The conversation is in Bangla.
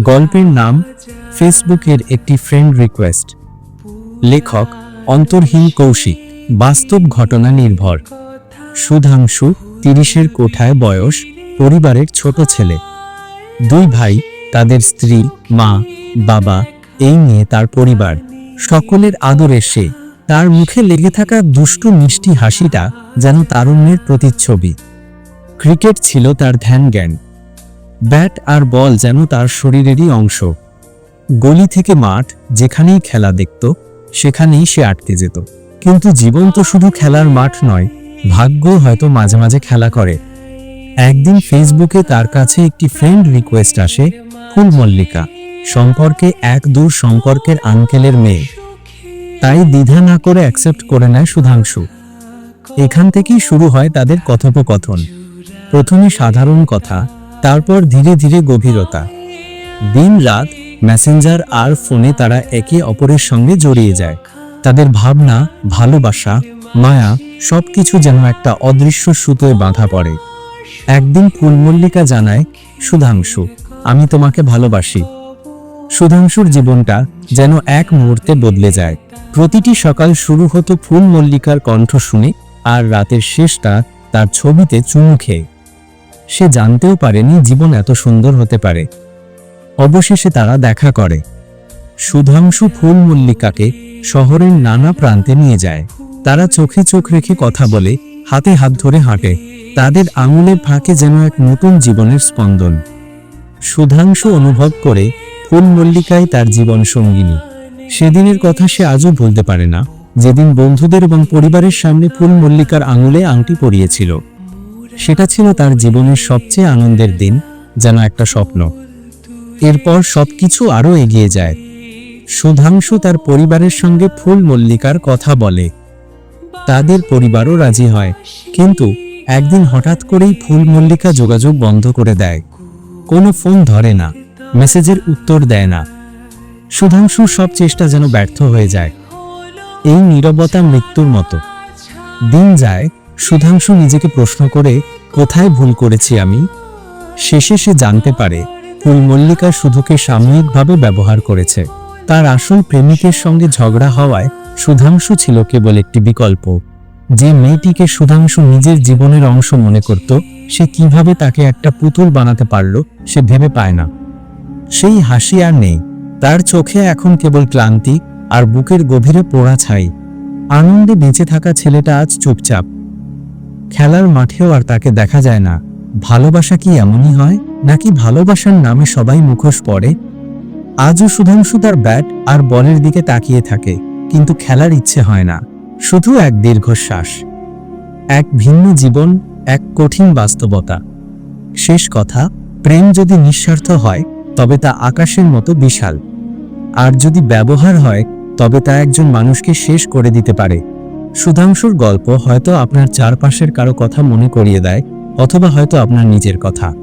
গল্পের নাম ফেসবুকের একটি ফ্রেন্ড রিকোয়েস্ট লেখক অন্তর্হীন কৌশিক, বাস্তব ঘটনা নির্ভর। সুধাংশু, তিরিশের কোঠায় বয়স, পরিবারের ছোট ছেলে। দুই ভাই, তাদের স্ত্রী, মা, বাবা, এই নিয়ে তার পরিবার। সকলের আদরে সে। তার মুখে লেগে থাকা দুষ্টু মিষ্টি হাসিটা যেন তারুণ্যের প্রতিচ্ছবি। ক্রিকেট ছিল তার ধ্যান জ্ঞান ব্যাট আর বল যেন তার শরীরেরই অংশ। গলি থেকে মাঠ যেখানেই খেলা দেখত, সেখানেই সে আটকে যেত। কিন্তু জীবন তো শুধু খেলার মাঠ নয়, ভাগ্য হয়তো মাঝে মাঝে খেলা করে। একদিন ফেসবুকে তার কাছে একটি ফ্রেন্ড রিকোয়েস্ট আসে ফুল মল্লিকা সম্পর্কে এক দূর সম্পর্কের আঙ্কেলের মেয়ে। তাই দ্বিধা না করে অ্যাকসেপ্ট করে নেয় সুধাংশু। এখান থেকেই শুরু হয় তাদের কথোপকথন। প্রথমে সাধারণ কথা তারপর ধীরে ধীরে গভীরতা। দিন রাত মেসেঞ্জার আর ফোনে তারা একে অপরের সঙ্গে জড়িয়ে যায়। তাদের ভাবনা, ভালোবাসা, মায়া সবকিছু যেন একটা অদৃশ্য সুতোয় বাঁধা পড়ে। একদিন ফুলমল্লিকা জানায়, সুধাংশু, আমি তোমাকে ভালোবাসি। সুধাংশুর জীবনটা যেন এক মুহূর্তে বদলে যায়। প্রতিটি সকাল শুরু হতো ফুল মল্লিকার কণ্ঠ শুনে আর রাতের শেষটা তার ছবিতে চুমু খেয়ে। সে জানতেও পারেনি জীবন এত সুন্দর হতে পারে। অবশেষে তারা দেখা করে। সুধাংশু ফুল মল্লিকাকে শহরের নানা প্রান্তে নিয়ে যায়। তারা চোখে চোখ রেখে কথা বলে, হাতে হাত ধরে হাঁটে। তাদের আঙুলের ফাঁকে যেন এক নতুন জীবনের স্পন্দন। সুধাংশু অনুভব করে ফুল মল্লিকাই তার জীবন সঙ্গিনী। সেদিনের কথা সে আজও ভুলতে পারে না। যেদিন বন্ধুদের এবং পরিবারের সামনে ফুল মল্লিকার আঙুলে আংটি পরিয়েছিল। সেটা ছিল তার জীবনের সবচেয়ে আনন্দের দিন, যেন একটা স্বপ্ন। এরপর সবকিছু আরও এগিয়ে যায়। সুধাংশু তার পরিবারের সঙ্গে ফুল মল্লিকার কথা বলে। তাদের পরিবারও রাজি হয়, কিন্তু একদিন হঠাৎ করেই ফুল মল্লিকা যোগাযোগ বন্ধ করে দেয়। কোনো ফোন ধরে না, মেসেজের উত্তর দেয় না। সুধাংশুর সব চেষ্টা যেন ব্যর্থ হয়ে যায়। এই নীরবতা মৃত্যুর মতো। দিন যায় সুধাংশু নিজেকে প্রশ্ন করে, কোথায় ভুল করেছি আমি? শেষে সে জানতে পারে ফুল মল্লিকা শুধুকে সাময়িকভাবে ব্যবহার করেছে। তার আসল প্রেমিকের সঙ্গে ঝগড়া হওয়ায় সুধাংশু ছিল কেবল একটি বিকল্প। যে মেয়েটিকে সুধাংশু নিজের জীবনের অংশ মনে করত, সে কীভাবে তাকে একটা পুতুল বানাতে পারল, সে ভেবে পায় না। সেই হাসি আর নেই। তার চোখে এখন কেবল ক্লান্তি আর বুকের গভীরে পোড়া ছাই। আনন্দে বেঁচে থাকা ছেলেটা আজ চুপচাপ। খেলার মাঠেও আর তাকে দেখা যায় না। ভালোবাসা কি এমনই হয়, নাকি ভালোবাসার নামে সবাই মুখোশ পড়ে? আজও সুধাংশু তার ব্যাট আর বলের দিকে তাকিয়ে থাকে, কিন্তু খেলার ইচ্ছে হয় না, শুধু এক দীর্ঘশ্বাস। এক ভিন্ন জীবন, এক কঠিন বাস্তবতা। শেষ কথা, প্রেম যদি নিঃস্বার্থ হয়, তবে তা আকাশের মতো বিশাল। আর যদি ব্যবহার হয়, তবে তা একজন মানুষকে শেষ করে দিতে পারে। সুধাংশুর গল্প হয়তো আপনার চারপাশের কারও কথা মনে করিয়ে দেয়, অথবা হয়তো আপনার নিজের কথা।